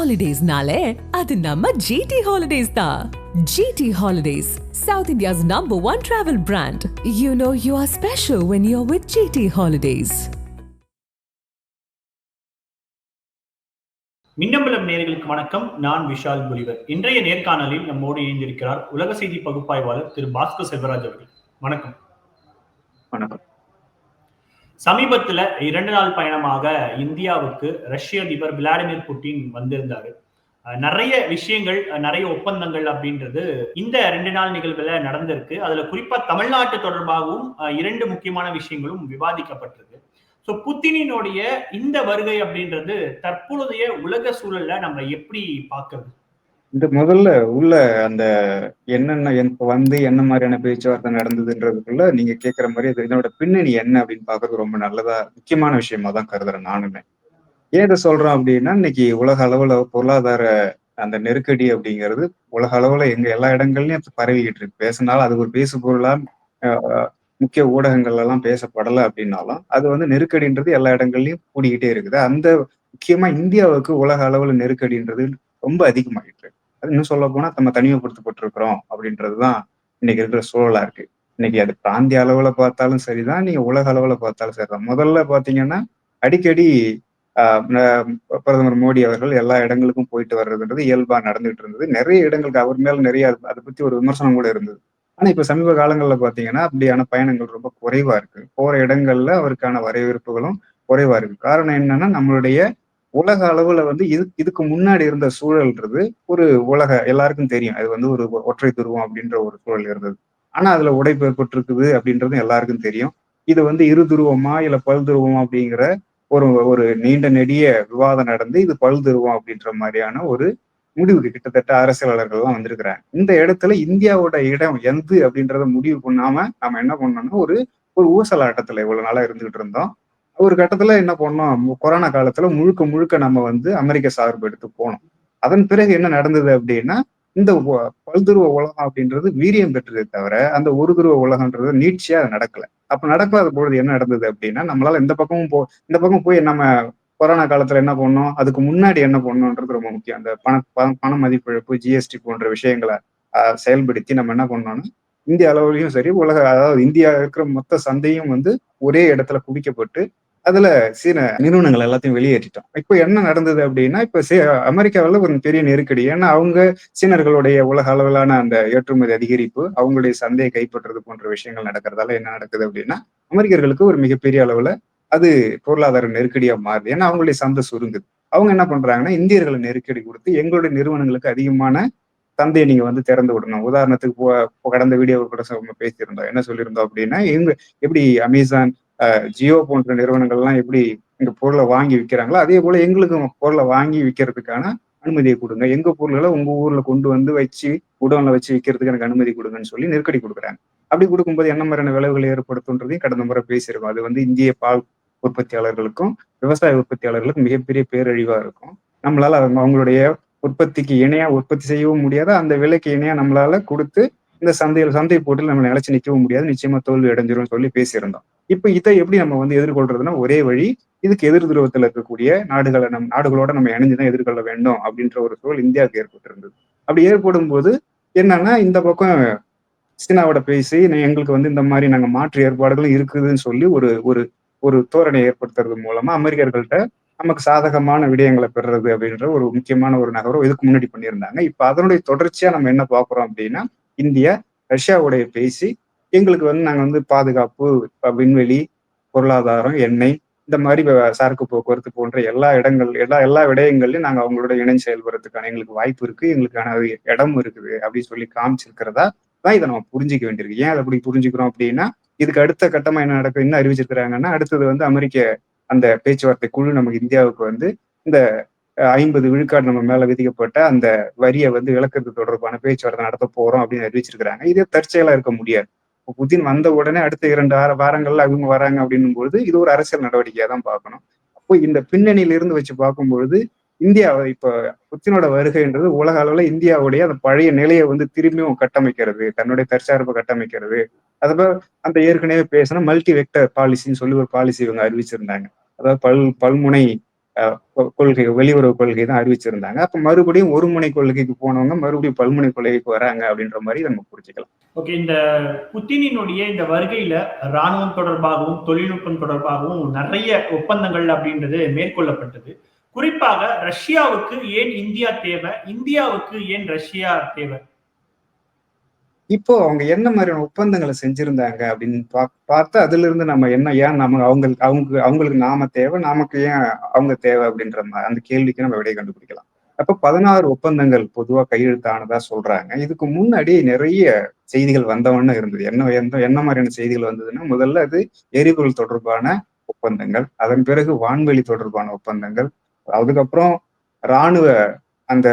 ஹாலிடேஸ்னாலே அது நம்ம ஜிடி ஹாலிடேஸ் தான் GT holidays south India's number one travel brand you know you are special when you are with GT holidays Minnambalam நேயர்களுக்கு வணக்கம். நான் விஷால் புலிவர் இன்றைய நேர்காணலில் நம்மோடு இணைந்திருக்கிறார் உலக செய்தி பகுப்பாய்வாளர் திரு பாஸ்கர் செல்வராஜ் அவர்கள். வணக்கம். வணக்கம். சமீபத்துல இரண்டு நாள் பயணமாக இந்தியாவுக்கு ரஷ்ய அதிபர் விளாடிமிர் புட்டின் வந்திருந்தாரு. நிறைய விஷயங்கள் நிறைய ஒப்பந்தங்கள் அப்படின்றது இந்த ரெண்டு நாள் நிகழ்வுல நடந்திருக்கு. அதுல குறிப்பா தமிழ்நாட்டு தொடர்பாகவும் இரண்டு முக்கியமான விஷயங்களும் விவாதிக்கப்பட்டிருக்கு. ஸோ புத்தினினுடைய இந்த வருகை அப்படின்றது தற்பொழுதைய உலக சூழல்ல நம்ம எப்படி பார்க்கறது? இந்த முதல்ல உள்ள அந்த என்னென்ன என்- வந்து என்ன மாதிரியான பேச்சுவார்த்தை நடந்ததுன்றதுக்குள்ள நீங்க கேட்குற மாதிரி அது இதனோட பின்னணி என்ன அப்படின்னு பாக்குறது ரொம்ப நல்லதா முக்கியமான விஷயமா தான் கருதுறேன் நானுமே. ஏன் இதை சொல்றோம் அப்படின்னா இன்னைக்கு உலக அளவுல பொருளாதார அந்த நெருக்கடி அப்படிங்கிறது உலக அளவுல எங்க எல்லா இடங்கள்லயும் பரவிக்கிட்டு இருக்கு. பேசினாலும் அது ஒரு பேசு பொருளா முக்கிய ஊடகங்கள் எல்லாம் பேசப்படலை அப்படின்னாலும் அது வந்து நெருக்கடின்றது எல்லா இடங்கள்லயும் கூடிக்கிட்டே இருக்குது. அந்த முக்கியமா இந்தியாவுக்கு உலக அளவுல நெருக்கடின்றது ரொம்ப அதிகமாயிட்டு இன்னும் சொல்ல போனா நம்ம தனிமைப்படுத்தப்பட்டிருக்கிறோம் அப்படின்றதுதான் இன்னைக்கு இருக்கிற சூழலா இருக்கு. இன்னைக்கு அது பிராந்திய அளவுல பார்த்தாலும் சரிதான் நீங்க உலக அளவுல பார்த்தாலும் சரிதான். முதல்ல பாத்தீங்கன்னா அடிக்கடி ஆஹ் பிரதமர் மோடி அவர்கள் எல்லா இடங்களுக்கும் போயிட்டு வர்றதுன்றது இயல்பா நடந்துட்டு இருந்தது. நிறைய இடங்களுக்கு அவர் மேல நிறைய அதை பத்தி ஒரு விமர்சனம் கூட இருந்தது. ஆனா இப்ப சமீப காலங்கள்ல பாத்தீங்கன்னா அப்படியான பயணங்கள் ரொம்ப குறைவா இருக்கு. போற இடங்கள்ல அவருக்கான வரவேற்புகளும் குறைவா இருக்கு. காரணம் என்னன்னா நம்மளுடைய உலக அளவுல வந்து இது இதுக்கு முன்னாடி இருந்த சூழல்ன்றது ஒரு உலக எல்லாருக்கும் தெரியும். அது வந்து ஒரு ஒற்றை துருவம் அப்படின்ற ஒரு சூழல் இருந்தது. ஆனா அதுல உடைப்பு ஏற்பட்டிருக்குது அப்படின்றது எல்லாருக்கும் தெரியும். இது வந்து இரு துருவமா இல்ல பல் துருவமா அப்படிங்கிற ஒரு ஒரு நீண்ட நெடிய விவாதம் நடந்து இது பல் துருவம் அப்படின்ற மாதிரியான ஒரு முடிவுக்கு கிட்டத்தட்ட அரசியலாளர்கள்லாம் வந்திருக்கிறாங்க. இந்த இடத்துல இந்தியாவோட இடம் எந்த அப்படின்றத முடிவு பண்ணாம நாம என்ன பண்ணோம்னா ஒரு ஒரு ஊசலாட்டத்துல இவ்வளவு நாளா இருந்துகிட்டு இருந்தோம். ஒரு கட்டத்துல என்ன பண்ணோம்? கொரோனா காலத்துல முழுக்க முழுக்க நம்ம வந்து அமெரிக்க சார்பு எடுத்து போனோம். அதன் பிறகு என்ன நடந்தது அப்படின்னா இந்த பல்துருவ உலகம் அப்படின்றது வீரியம் பெற்றதே தவிர அந்த ஒரு துருவ உலகன்றது நீட்சியா அது நடக்கல. அப்ப நடக்காத பொழுது என்ன நடந்தது அப்படின்னா நம்மளால இந்த பக்கமும் போ இந்த பக்கம் போய் நம்ம கொரோனா காலத்துல என்ன பண்ணோம்? அதுக்கு முன்னாடி என்ன பண்ணோன்றது ரொம்ப முக்கியம். அந்த பண பண- பண மதிப்பிழப்பு ஜிஎஸ்டி போன்ற விஷயங்களை ஆஹ், செயல்படுத்தி நம்ம என்ன பண்ணோம்னா இந்திய அளவுலயும் சரி உலக அதாவது இந்தியா இருக்கிற மொத்த சந்தையும் வந்து ஒரே இடத்துல குவிக்கப்பட்டு அதுல சீன நிறுவனங்கள் எல்லாத்தையும் வெளியேற்றிட்டோம். இப்போ என்ன நடந்தது அப்படின்னா இப்போ சே- ஒரு பெரிய நெருக்கடி. ஏன்னா அவங்க சீனர்களுடைய உலக அளவிலான அந்த ஏற்றுமதி அதிகரிப்பு அவங்களுடைய சந்தையை கைப்பற்றுறது போன்ற விஷயங்கள் நடக்கிறதால என்ன நடக்குது அப்படின்னா அமெரிக்கர்களுக்கு ஒரு மிகப்பெரிய அளவுல அது பொருளாதார நெருக்கடியா மாறுது. ஏன்னா அவங்களுடைய சந்தை சுருங்குது. அவங்க என்ன பண்றாங்கன்னா இந்தியர்களை நெருக்கடி கொடுத்து எங்களுடைய நிறுவனங்களுக்கு அதிகமான சந்தையை நீங்க வந்து திறந்து விடணும். உதாரணத்துக்கு கடந்த வீடியோ கூட பேசியிருந்தோம். என்ன சொல்லியிருந்தோம் அப்படின்னா இவங்க எப்படி அமேசான் ஜியோ போன்ற நிறுவனங்கள்லாம் எப்படி இந்த பொருளை வாங்கி விற்கிறாங்களோ அதே போல எங்களுக்கும் பொருளை வாங்கி விற்கிறதுக்கான அனுமதியை கொடுங்க. எங்க பொருள்களை உங்க ஊர்ல கொண்டு வந்து வச்சு குடோன்ல வச்சு விற்கிறதுக்கு எனக்கு அனுமதி கொடுங்கன்னு சொல்லி நெருக்கடி கொடுக்குறாங்க. அப்படி கொடுக்கும்போது என்ன மாதிரியான விளைவுகளை ஏற்படுத்துன்றதையும் கடந்த முறை பேசியிருக்கோம். அது வந்து இந்திய பால் உற்பத்தியாளர்களுக்கும் விவசாய உற்பத்தியாளர்களுக்கும் மிகப்பெரிய பேரழிவா இருக்கும். நம்மளால அவங்க அவங்களுடைய உற்பத்திக்கு இணையா உற்பத்தி செய்யவும் முடியாது. அந்த விலைக்கு இணையா நம்மளால கொடுத்து இந்த சந்தையில் சந்தை போட்டியில் நம்ம நிலைச்சு நிற்கவும் முடியாது. நிச்சயமா தோல்வி அடைஞ்சிரும் சொல்லி பேசியிருந்தோம். இப்ப இதை எப்படி நம்ம வந்து எதிர்கொள்றதுன்னா ஒரே வழி இதுக்கு எதிர் துருவத்தில் இருக்கக்கூடிய நாடுகளை நம் நாடுகளோட நம்ம இணைஞ்சுதான் எதிர்கொள்ள வேண்டும் அப்படின்ற ஒரு சூழல் இந்தியாவுக்கு ஏற்பட்டிருந்தது. அப்படி ஏற்படும் போது என்னன்னா இந்த பக்கம் சீனாவோட பேசி எங்களுக்கு வந்து இந்த மாதிரி நாங்க மாற்று ஏற்பாடுகளும் இருக்குதுன்னு சொல்லி ஒரு ஒரு ஒரு தோரணை ஏற்படுத்துறது மூலமா அமெரிக்கர்கள்ட்ட நமக்கு சாதகமான விடயங்களை பெறுறது அப்படின்ற ஒரு முக்கியமான ஒரு நகரம் இதுக்கு முன்னாடி பண்ணியிருந்தாங்க. இப்ப அதனுடைய தொடர்ச்சியா நம்ம என்ன பார்க்குறோம் அப்படின்னா இந்தியா ரஷ்யாவுடைய பேசி எங்களுக்கு வந்து நாங்கள் வந்து பாதுகாப்பு விண்வெளி பொருளாதாரம் எண்ணெய் இந்த மாதிரி சரக்கு போக்குவரத்து போன்ற எல்லா இடங்கள் எல்லா எல்லா விடயங்கள்லையும் நாங்கள் அவங்களோட இணைந்து செயல்படுறதுக்கான எங்களுக்கு வாய்ப்பு இருக்கு எங்களுக்கான இடமும் இடம் இருக்குது அப்படின்னு சொல்லி காமிச்சிருக்கிறதா தான் இதை நம்ம புரிஞ்சிக்க வேண்டியிருக்கு. ஏன் அதை அப்படி புரிஞ்சுக்கிறோம் அப்படின்னா இதுக்கு அடுத்த கட்டமா என்ன நடக்கும் என்ன அறிவிச்சிருக்கிறாங்கன்னா அடுத்தது வந்து அமெரிக்க அந்த பேச்சுவார்த்தை குழு நமக்கு இந்தியாவுக்கு வந்து இந்த ஐம்பது விழுக்காடு நம்ம மேல விதிக்கப்பட்ட அந்த வரியை வந்து விளக்குறது தொடர்பான பேச்சுவார்த்தை நடத்த போறோம் அப்படின்னு அறிவிச்சிருக்கிறாங்க. இதே தற்செயலா இருக்க முடியாது. புதின் வந்த உடனே அடுத்த இரண்டு வார வாரங்கள்ல அவங்க வராங்க அப்படின்னும் பொழுது இது ஒரு அரசியல் நடவடிக்கையா தான் பார்க்கணும். அப்போ இந்த பின்னணியில இருந்து வச்சு பார்க்கும் பொழுது இந்தியா இப்ப புத்தினோட வருகைன்றது உலக அளவுல இந்தியாவுடைய அந்த பழைய நிலையை வந்து திரும்பியும் கட்டமைக்கிறது தன்னுடைய தற்சார்பை கட்டமைக்கிறது. அதுபோல அந்த ஏற்கனவே பேசின மல்டி வெக்டர் பாலிசின்னு சொல்லி ஒரு பாலிசி இவங்க அறிவிச்சிருந்தாங்க. அதாவது பல் பல்முனை கொள்கை வெளியுறவு கொள்கை தான் அறிவிச்சிருந்தாங்க. அப்ப மறுபடியும் ஒரு முனை கொள்கைக்கு போனவங்க மறுபடியும் பல்முனை கொள்கைக்கு வராங்க அப்படின்ற மாதிரி நம்ம புரிஞ்சுக்கலாம். ஓகே இந்த புத்தினினுடைய இந்த வருகையில ராணுவம் தொடர்பாகவும் தொழில்நுட்பம் தொடர்பாகவும் நிறைய ஒப்பந்தங்கள் அப்படின்றது மேற்கொள்ளப்பட்டது. குறிப்பாக ரஷ்யாவுக்கு ஏன் இந்தியா தேவை? இந்தியாவுக்கு ஏன் ரஷ்யா தேவை? இப்போ அவங்க என்ன மாதிரியான ஒப்பந்தங்களை செஞ்சிருந்தாங்க அப்படின்னு பா பார்த்தா அதுல இருந்து நம்ம என்ன ஏன் நம்ம அவங்களுக்கு அவங்க அவங்களுக்கு நாம தேவை நமக்கு ஏன் அவங்க தேவை அப்படின்ற மாதிரி அந்த கேள்விக்கு நம்ம விடையை கண்டுபிடிக்கலாம். அப்ப பதினாறு ஒப்பந்தங்கள் பொதுவா கையெழுத்தானதா சொல்றாங்க. இதுக்கு முன்னாடி நிறைய செய்திகள் வந்தவன்னு இருந்தது. என்ன எந்த என்ன மாதிரியான செய்திகள் வந்ததுன்னா முதல்ல அது எரிபொருள் தொடர்பான ஒப்பந்தங்கள் அதன் பிறகு வான்வெளி தொடர்பான ஒப்பந்தங்கள் அதுக்கப்புறம் ராணுவ அந்த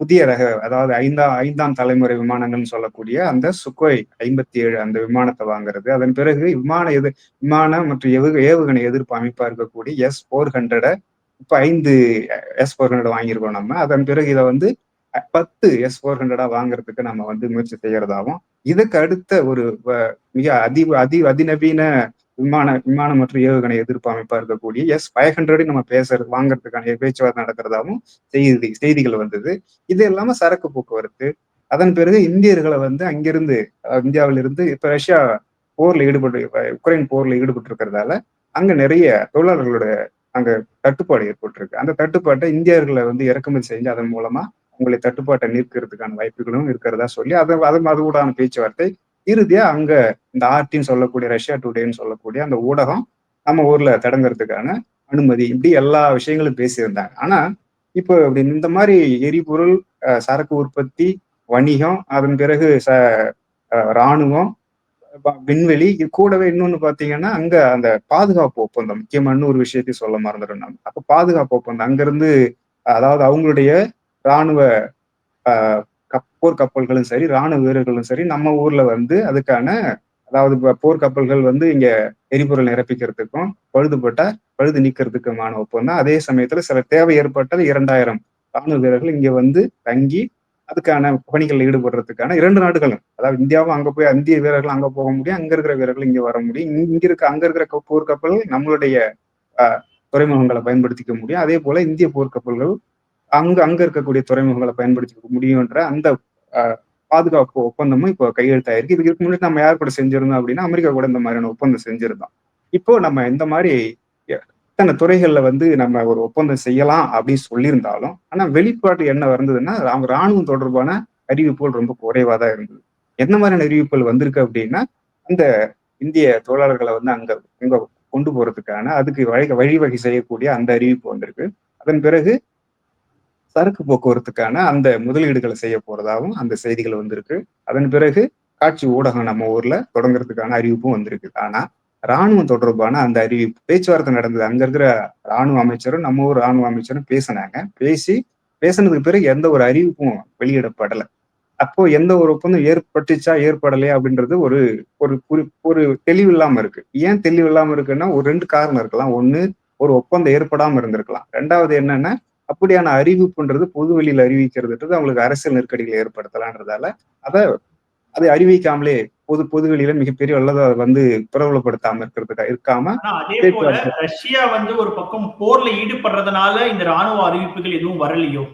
புதிய ரக அதாவது ஐந்தாம் ஐந்தாம் தலைமுறை விமானங்கள்னு சொல்லக்கூடிய அந்த சுக்கோய் ஐம்பத்தி ஏழு அந்த விமானத்தை வாங்குறது. அதன் பிறகு விமான எது விமான மற்றும் ஏவு ஏவுகணை எதிர்ப்பு அமைப்பா இருக்கக்கூடிய எஸ் ஃபோர் ஹண்ட்ரட இப்ப ஐந்து எஸ் ஃபோர் ஹண்ட்ரட் வாங்கியிருக்கோம் நம்ம. அதன் பிறகு இதை வந்து பத்து எஸ் ஃபோர் ஹண்ட்ரடா வாங்குறதுக்கு நம்ம வந்து முயற்சி செய்யறதாகவும் இதுக்கு அடுத்த ஒரு மிக அதி அதி அதிநவீன விமான விமானம் மற்றும் ஏவுகணை எதிர்ப்பு அமைப்பா இருக்கக்கூடிய எஸ் ஃபைவ் ஹண்ட்ரடு நம்ம பேசுறது வாங்குறதுக்கான பேச்சுவார்த்தை நடக்கிறதாவும் செய்தி செய்திகள் வந்தது. இது இல்லாம சரக்கு போக்குவரத்து அதன் பிறகு இந்தியர்களை வந்து அங்கிருந்து இந்தியாவிலிருந்து இப்ப ரஷ்யா போர்ல ஈடுபட்டு உக்ரைன் போர்ல ஈடுபட்டு இருக்கிறதால அங்க நிறைய தொழிலாளர்களோட அங்க தட்டுப்பாடு ஏற்பட்டிருக்கு. அந்த தட்டுப்பாட்டை இந்தியர்களை வந்து இறக்குமதி செஞ்சு அதன் மூலமா உங்களை தட்டுப்பாட்டை நிற்கிறதுக்கான வாய்ப்புகளும் இருக்கிறதா சொல்லி அது அது அதோடான பேச்சுவார்த்தை இறுதியா அங்க இந்த ஆர்டின்னு சொல்லக்கூடிய ரஷ்யா டுடேன்னு சொல்லக்கூடிய அந்த ஊடகம் நம்ம ஊர்ல தொடங்குறதுக்கான அனுமதி இப்படி எல்லா விஷயங்களும் பேசியிருந்தாங்க. ஆனா இப்போ இப்படி இந்த மாதிரி எரிபொருள் சரக்கு உற்பத்தி வணிகம் அதன் பிறகு ச இராணுவம் விண்வெளி இது கூடவே இன்னொன்னு பாத்தீங்கன்னா அங்க அந்த பாதுகாப்பு ஒப்பந்தம் முக்கியமான ஒரு விஷயத்தையும் சொல்ல மறந்துடும் நம்ம அப்ப பாதுகாப்பு ஒப்பந்தம் அங்கிருந்து அதாவது அவங்களுடைய இராணுவ போர் கப்பல்களும் சரி ராணுவ வீரர்களும் சரி நம்ம ஊர்ல வந்து அதுக்கான அதாவது போர் கப்பல்கள் வந்து இங்க எரிபொருள் நிரப்பிக்கிறதுக்கும் பழுதுபட்டா பழுது நீக்கிறதுக்குமான ஒப்பந்தம். அதே சமயத்துல சில தேவை ஏற்பட்டால் இரண்டாயிரம் ராணுவ வீரர்கள் இங்க வந்து தங்கி அதுக்கான பணிகளில் ஈடுபடுறதுக்கான இரண்டு நாடுகளும் அதாவது இந்தியாவும் அங்க போய் இந்திய வீரர்கள் அங்க போக முடியும் அங்க இருக்கிற வீரர்கள் இங்க வர முடியும். இங்க இருக்க அங்க இருக்கிற போர் கப்பல் நம்மளுடைய துறைமுகங்களை பயன்படுத்திக்க முடியும். அதே போல இந்திய போர்க்கப்பல்கள் அங்க அங்க இருக்கக்கூடிய துறைமுகங்களை பயன்படுத்திக்க முடியும்ன்ற அந்த பாதுகாப்பு ஒப்பந்தமும் இப்போ கையெழுத்தாயிருக்கு. இதுக்கு முன்னாடி நம்ம யார் கூட செஞ்சிருந்தோம் அப்படின்னா அமெரிக்கா கூட இந்த மாதிரியான ஒப்பந்தம் செஞ்சிருந்தோம். இப்போ நம்ம இந்த மாதிரி இத்தனை துறைகள்ல வந்து நம்ம ஒரு ஒப்பந்தம் செய்யலாம் அப்படின்னு சொல்லியிருந்தாலும் ஆனா வெளிப்பாடு என்ன வந்ததுன்னா அவங்க ராணுவம் தொடர்பான அறிவிப்புகள் ரொம்ப குறைவா தான் இருந்தது. என்ன மாதிரியான அறிவிப்புகள் வந்திருக்கு அப்படின்னா அந்த இந்திய தொழிலாளர்களை வந்து அங்க அங்க கொண்டு போறதுக்கான அதுக்கு வழி வழிவகை செய்யக்கூடிய அந்த அறிவிப்பு வந்திருக்கு. அதன் பிறகு சரக்கு போக்குவரத்துக்கான அந்த முதலீடுகளை செய்ய போறதாகவும் அந்த செய்திகள் வந்திருக்கு. அதன் பிறகு காட்சி ஊடகம் நம்ம ஊர்ல தொடங்குறதுக்கான அறிவிப்பும் வந்திருக்கு. ஆனா ராணுவம் தொடர்பான அந்த அறிவிப்பு பேச்சுவார்த்தை நடந்தது. அங்க இருக்கிற ராணுவ அமைச்சரும் நம்ம ஊர் ராணுவ அமைச்சரும் பேசினாங்க. பேசி பேசினதுக்கு பிறகு எந்த ஒரு அறிவிப்பும் வெளியிடப்படலை. அப்போ எந்த ஒரு ஒப்பந்தம் ஏற்பட்டுச்சா ஏற்படலையா அப்படின்றது ஒரு ஒரு ஒரு தெளிவு இல்லாம இருக்கு. ஏன் தெளிவு இல்லாம இருக்குன்னா ஒரு ரெண்டு காரணம் இருக்கலாம். ஒண்ணு ஒரு ஒப்பந்தம் ஏற்படாம இருந்திருக்கலாம். ரெண்டாவது என்னன்னா அப்படியான அறிவிப்புன்றது பொது வெளியில் அறிவிக்கிறதுன்றது அவங்களுக்கு அரசியல் நெருக்கடிகளை ஏற்படுத்தலான்றதால அதை அதை அறிவிக்காமலே பொது பொது வெளியில மிகப்பெரிய அல்லது வந்து பிரபலப்படுத்தாம இருக்கிறதுக்கு இருக்காம அதே போல ரஷ்யா வந்து ஒரு பக்கம் போர்ல ஈடுபடுறதுனால இந்த ராணுவ அறிவிப்புகள் எதுவும் வரலையோ?